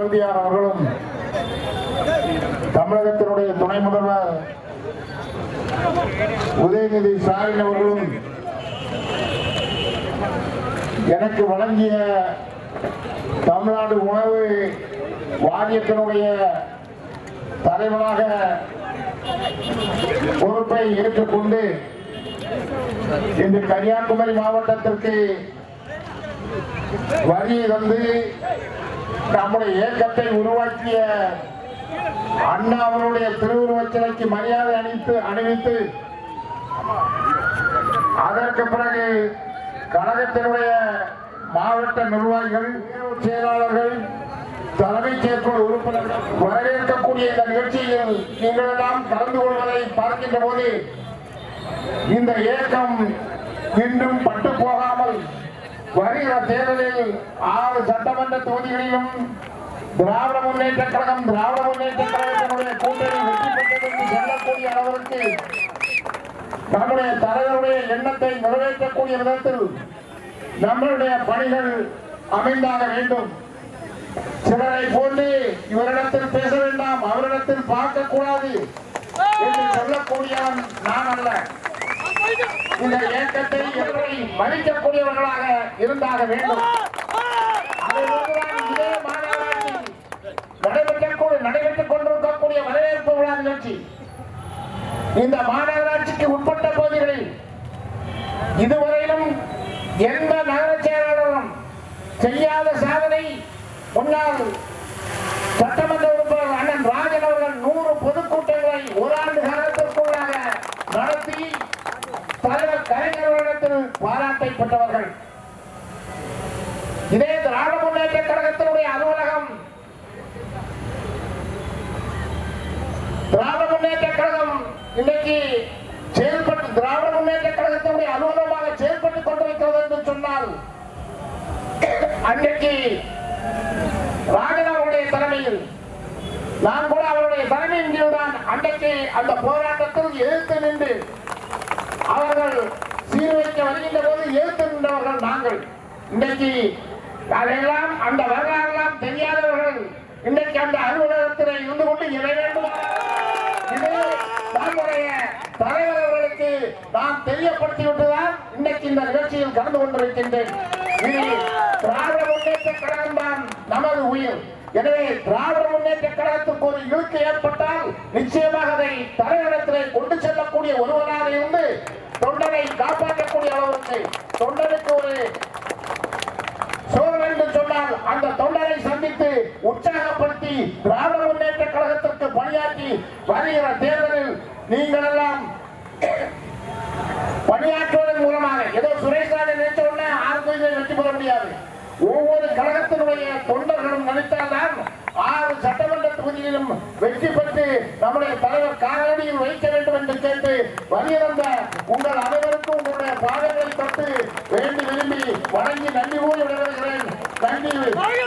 தளபதியார் அவர்களும் தமிழகத்தினுடைய துணை முதல்வர் உதயநிதி ஸ்டாலின் அவர்களும் எனக்கு வழங்கிய தமிழ்நாடு உணவு வாரியத்தினுடைய தலைவராக பொறுப்பை ஏற்றுக்கொண்டு இன்று கன்னியாகுமரி மாவட்டத்திற்கு வரியை வந்து நம்முடைய இயக்கத்தை உருவாக்கிய அண்ணா அவருடைய திருவுருவச் சிலைக்கு மரியாதை அணிவித்து அணிவித்து அதற்கு பிறகு கழகத்தினுடைய மாவட்ட நிர்வாகிகள் செயலாளர்கள் தலைமைச் செயற்குழு உறுப்பினர்கள் வரவேற்கக்கூடிய இந்த நிகழ்ச்சியில் நீங்கள் எல்லாம் கலந்து கொள்வதை பார்க்கின்ற போது இந்த இயக்கம் இன்னும் பட்டு போகாமல் வருகிற தேர்தலில் ஆறு சட்டமன்ற தொகுதிகளிலும் திராவிட முன்னேற்ற கழகம் திராவிட முன்னேற்ற கழகத்தினுடைய கூட்டணி வெற்றி பெற்றது என்று சொல்லக்கூடிய அளவிற்கு நம்முடைய தலைவருடைய எண்ணத்தை நிறைவேற்றக்கூடிய விதத்தில் நம்மளுடைய பணிகள் அமைந்தாக வேண்டும். சிலரை போன்று இவரிடத்தில் பேச வேண்டாம் அவரிடத்தில் பார்க்க கூடாது என்று சொல்லக்கூடியவன் நான் அல்ல. இந்த இயக்கத்தை எப்படி மதிக்கக்கூடியவர்களாக இருந்தாக வேண்டும். நடைபெற்றக்கூடிய நடைபெற்றுக் கொண்டிருக்கக்கூடிய வரவேற்பு விழா நிகழ்ச்சி. இந்த மாநகராட்சிக்கு உட்பட்ட பகுதிகளில் இதுவரையிலும் எந்த நகர செயலாளரும் செய்யாத சாதனை முன்னாள் சட்டமன்ற உறுப்பினர் அண்ணன் ராஜன் அவர்கள் நூறு பொதுக்கூட்டங்களை ஒரு ஆண்டு காலத்திற்குள்ளாக நடத்தி தலைவர் கலைஞர்களிடத்தில் பாராட்டை பெற்றவர்கள் இதே திராவிட முன்னேற்ற கழகத்தினுடைய அலுவலகம். திராவிட முன்னேற்ற கழகம் இன்றைக்கு செயல்பட்டு திராவிட முன்னேற்ற கழகத்தினுடைய அலுவலகமாக செயல்பட்டுக் கொண்டிருக்கிறது என்று சொன்னால் அன்றைக்கு ராஜன் தலைமையில் நான் கூட அவருடைய தலைமையின் கீழ் தான் அன்றைக்கு அந்த போராட்டத்தில் எதிர்த்து நின்று அவர்கள் சீர்வைக்க வருகின்ற போது எதிர்த்து நாங்கள் இன்றைக்கு அதையெல்லாம் அந்த வரலாறுலாம் தெரியாதவர்கள் இன்றைக்கு அந்த அலுவலகத்தில் இருந்து கொண்டு இணை வேண்டும். இது நம்முடைய தலைவர் அவர்களுக்கு தெரியப்படுத்தி விட்டுதான் இன்னைக்கு இந்த நிகழ்ச்சியில் கலந்து கொண்டிருக்கின்றேன். இது திராவிட முன்னேற்ற கழகம் தான் நமது உயிர். எனவே திராவிட முன்னேற்ற கழகத்துக்கு ஒரு இழுக்கு ஏற்பட்டால் நிச்சயமாக அதை தலைவரத்திலே கொண்டு செல்லக்கூடிய ஒருவர் காப்பாற்றக்கூடிய அளவுக்கு தொண்டனுக்கு ஒரு சோழன் என்று சொன்னால் அந்த தொண்டரை சந்தித்து உற்சாகப்படுத்தி திராவிட முன்னேற்ற கழகத்திற்கு பணியாற்றி வருகிற தேர்தலில் நீங்கள் எல்லாம் பணியாற்றுவதன் மூலமாக ஏதோ சுரேஷ்ராஜன் நினைச்ச உடனே ஆறு தொகுதியை வெற்றி பெற முடியாது. ஒவ்வொரு கழகத்தினுடைய தொண்டர்களும் நினைத்தால்தான் ஆறு சட்டமன்ற தொகுதியிலும் வெற்றி பெற்று நம்முடைய தலைவர் காலடியில் வைக்க வேண்டும் என்று கேட்டு வருகிறந்த உங்கள் அனைவரும் பாதங்களை தொட்டு வேண்டி விரும்பி வணங்கி நன்றி கூறி விடைபெறுகிறேன். நன்றி.